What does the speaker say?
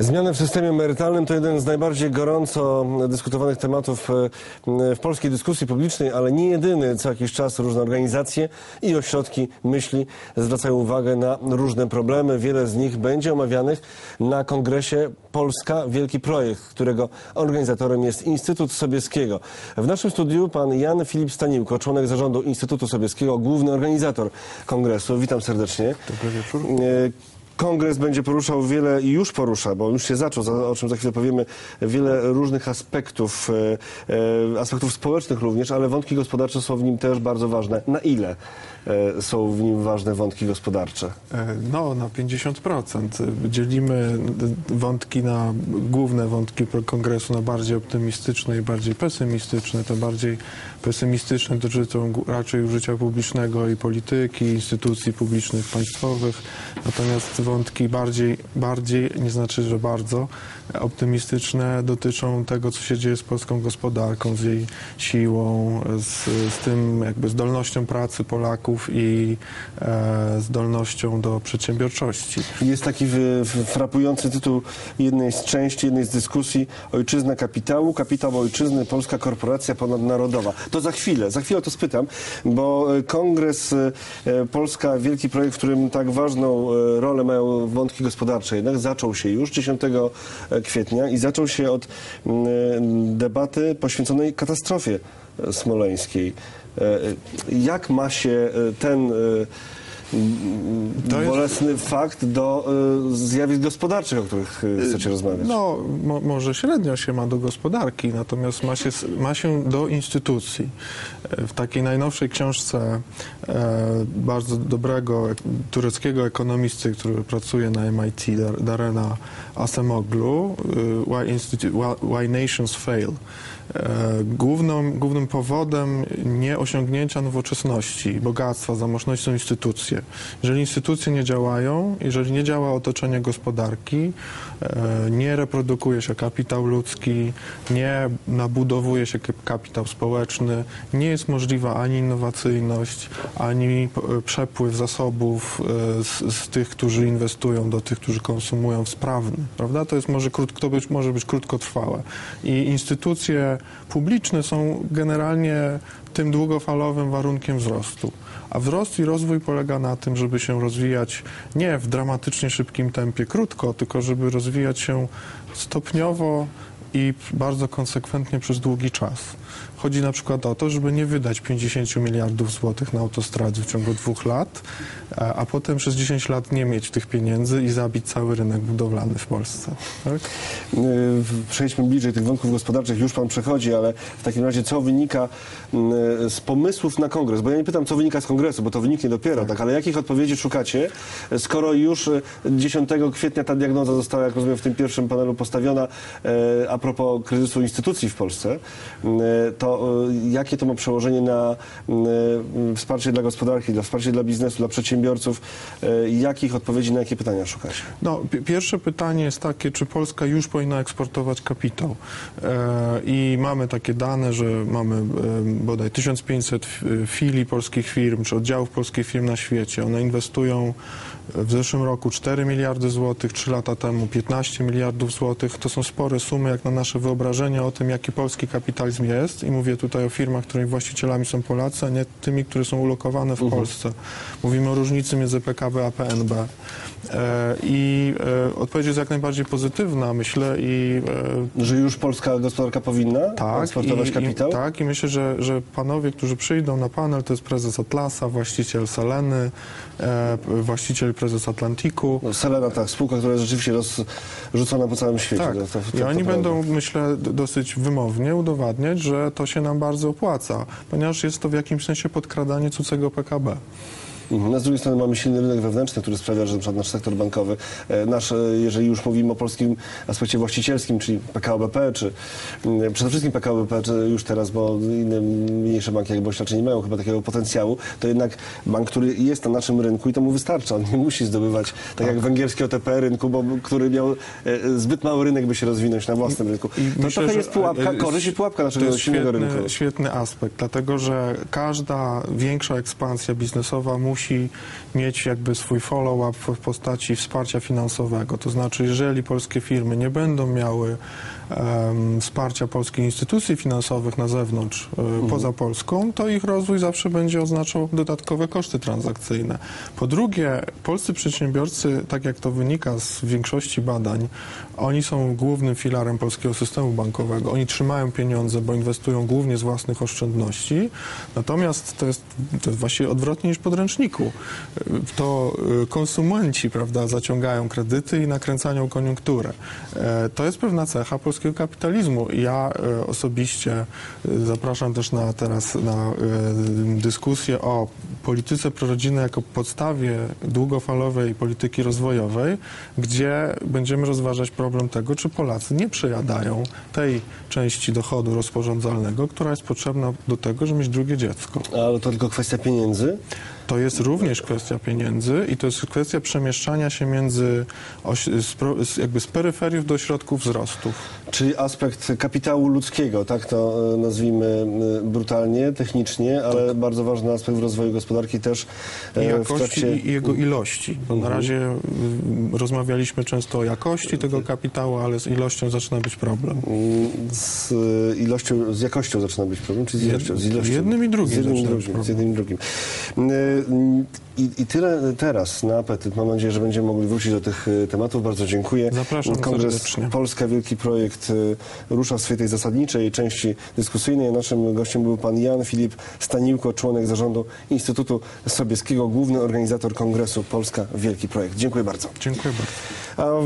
Zmiany w systemie emerytalnym to jeden z najbardziej gorąco dyskutowanych tematów e, w polskiej dyskusji publicznej, ale nie jedyny. Co jakiś czas różne organizacje i ośrodki myśli zwracają uwagę na różne problemy. Wiele z nich będzie omawianych na kongresie Polska Wielki Projekt, którego organizatorem jest Instytut Sobieskiego. W naszym studiu pan Jan Filip Staniłko, członek zarządu Instytutu Sobieskiego, główny organizator kongresu. Witam serdecznie. Dobry wieczór. Kongres będzie poruszał wiele i już porusza, bo już się zaczął, za- o czym za chwilę powiemy, wiele różnych aspektów, e, e, aspektów społecznych również, ale wątki gospodarcze są w nim też bardzo ważne. Na ile e, są w nim ważne wątki gospodarcze? No, na 50%. Dzielimy wątki na główne wątki kongresu na bardziej optymistyczne i bardziej pesymistyczne. Te bardziej pesymistyczne dotyczą raczej użycia publicznego i polityki, instytucji publicznych, państwowych. Natomiast wątki bardziej, bardziej nie znaczy, że bardzo optymistyczne dotyczą tego, co się dzieje z polską gospodarką, z jej siłą, z, z tym jakby zdolnością pracy Polaków i e, zdolnością do przedsiębiorczości. Jest taki w, w, frapujący tytuł jednej z części, jednej z dyskusji Ojczyzna kapitału, kapitał ojczyzny, polska korporacja ponadnarodowa. To za chwilę, za chwilę o to spytam, bo e, Kongres e, e, Polska, wielki projekt, w którym tak ważną rolę mają wątki gospodarcze jednak, zaczął się już 10 kwietnia i zaczął się od mm, debaty poświęconej katastrofie e, smoleńskiej. E, e, Jak ma się e, ten To jest- bolesny fakt do y, zjawisk gospodarczych, o których y, chcecie rozmawiać. No, mo, może średnio się ma do gospodarki, natomiast ma się, ma się do instytucji. W takiej najnowszej książce bardzo dobrego tureckiego ekonomisty, który pracuje na MIT, Dar- Darena Asemoglu, y, why, why Nations Fail. E, Główną, głównym powodem nieosiągnięcia nowoczesności, bogactwa, zamożności są instytucje. Jeżeli instytucje nie działają, jeżeli nie działa otoczenie gospodarki, e, nie reprodukuje się kapitał ludzki, nie nabudowuje się kap- kapitał społeczny, nie jest możliwa ani innowacyjność, ani p- przepływ zasobów e, z, z tych, którzy inwestują, do tych, którzy konsumują, sprawny. Prawda? To jest może, to być, może być krótkotrwałe. I instytucje publiczne są generalnie tym długofalowym warunkiem wzrostu. A wzrost i rozwój polega na tym, żeby się rozwijać nie w dramatycznie szybkim tempie krótko, tylko żeby rozwijać się stopniowo i bardzo konsekwentnie przez długi czas. Chodzi na przykład o to, żeby nie wydać 50 miliardów złotych na autostrady w ciągu dwóch lat, a, a potem przez 10 lat nie mieć tych pieniędzy i zabić cały rynek budowlany w Polsce. Tak? Y, Przejdźmy bliżej tych wątków gospodarczych, już pan przechodzi, ale w takim razie co wynika y, z pomysłów na kongres? Bo ja nie pytam, co wynika z kongresu, bo to wyniknie dopiero, tak, ale jakich odpowiedzi szukacie, skoro już y, 10 kwietnia ta diagnoza została, jak rozumiem, w tym pierwszym panelu postawiona a propos kryzysu instytucji w Polsce, y, to y, jakie to ma przełożenie na y, wsparcie dla gospodarki, dla wsparcie dla biznesu, dla przedsiębiorców? Jakich odpowiedzi na jakie pytania szukacie? No, pi- pierwsze pytanie jest takie, czy Polska już powinna eksportować kapitał? E, I mamy takie dane, że mamy e, bodaj 1500 f- filii polskich firm, czy oddziałów polskich firm na świecie. One inwestują w zeszłym roku 4 miliardy złotych, 3 lata temu 15 miliardów złotych. To są spore sumy, jak na nasze wyobrażenie o tym, jaki polski kapitalizm jest. I mówię tutaj o firmach, których właścicielami są Polacy, a nie tymi, które są ulokowane w Polsce. Mówimy o różnicy między PKB a PNB. E, I e, odpowiedź jest jak najbardziej pozytywna, myślę, i e, Że już polska gospodarka powinna tak, eksportować i, kapitał? I, tak, i myślę, że, że panowie, którzy przyjdą na panel, to jest prezes Atlasa, właściciel Seleny, właściciel prezes Atlantiku. No, Selena, tak, spółka, która jest rzeczywiście rozrzucona po całym świecie. Tak, To- to- to- i oni prawda. Myślę, dosyć wymownie udowadniać, że to się nam bardzo opłaca, ponieważ jest to w jakimś sensie podkradanie cudzego PKB. Mhm. No, z drugiej strony mamy silny rynek wewnętrzny, który sprawia, że na przykład nasz sektor bankowy, e, nasz, e, jeżeli już mówimy o polskim aspekcie właścicielskim, czyli PKO BP, czy mm, przede wszystkim PKO BP, czy już teraz, bo inne mniejsze banki jak Boś raczej nie mają chyba takiego potencjału, to jednak bank, który jest na naszym rynku i to mu wystarcza. On nie musi zdobywać, tak, jak węgierskie OTP rynku, bo który miał e, zbyt mały rynek, by się rozwinąć na własnym rynku. To myślę, trochę jest pułapka, e, e, korzyść i pułapka To naszego jest silnego świetny, rynku. świetny aspekt, dlatego że każda większa ekspansja biznesowa musi musi mieć jakby swój follow-up w postaci wsparcia finansowego. To znaczy, jeżeli polskie firmy nie będą miały wsparcia polskich instytucji finansowych na zewnątrz, e, poza Polską, to ich rozwój zawsze będzie oznaczał dodatkowe koszty transakcyjne. Po drugie, polscy przedsiębiorcy, tak jak to wynika z większości badań, oni są głównym filarem polskiego systemu bankowego. Oni trzymają pieniądze, bo inwestują głównie z własnych oszczędności. Natomiast to jest, to jest właściwie odwrotnie niż w podręczniku. To y, konsumenci prawda, zaciągają kredyty i nakręcają koniunkturę. E, To jest pewna cecha polskiego kapitalizmu. Ja e, osobiście e, zapraszam też na teraz na e, dyskusję o polityce prorodzinnej jako podstawie długofalowej polityki rozwojowej, gdzie będziemy rozważać problem tego, czy Polacy nie przejadają tej części dochodu rozporządzalnego, która jest potrzebna do tego, żeby mieć drugie dziecko. Ale to tylko kwestia pieniędzy. To jest również kwestia pieniędzy i to jest kwestia przemieszczania się między jakby z peryferiów do środków wzrostów. Czyli aspekt kapitału ludzkiego, tak to e, nazwijmy e, brutalnie, technicznie, ale bardzo ważny aspekt w rozwoju gospodarki też I e, w jakości trakcie... i, i jego ilości. Bo na razie y, rozmawialiśmy często o jakości tego kapitału, ale z ilością zaczyna być problem. Mm, Z ilością, z jakością zaczyna być problem, czy z ilością? Z ilością. jednym i drugim Z jednym i drugim. Z jednym i drugim. Mm, I, I tyle teraz na apetyt. Mam nadzieję, że będziemy mogli wrócić do tych tematów. Bardzo dziękuję. Zapraszam Kongres serdecznie. Polska Wielki Projekt e, rusza w swojej tej zasadniczej części dyskusyjnej. Naszym gościem był pan Jan Filip Staniłko, członek zarządu Instytutu Sobieskiego, główny organizator Kongresu Polska Wielki Projekt. Dziękuję bardzo. Dziękuję bardzo.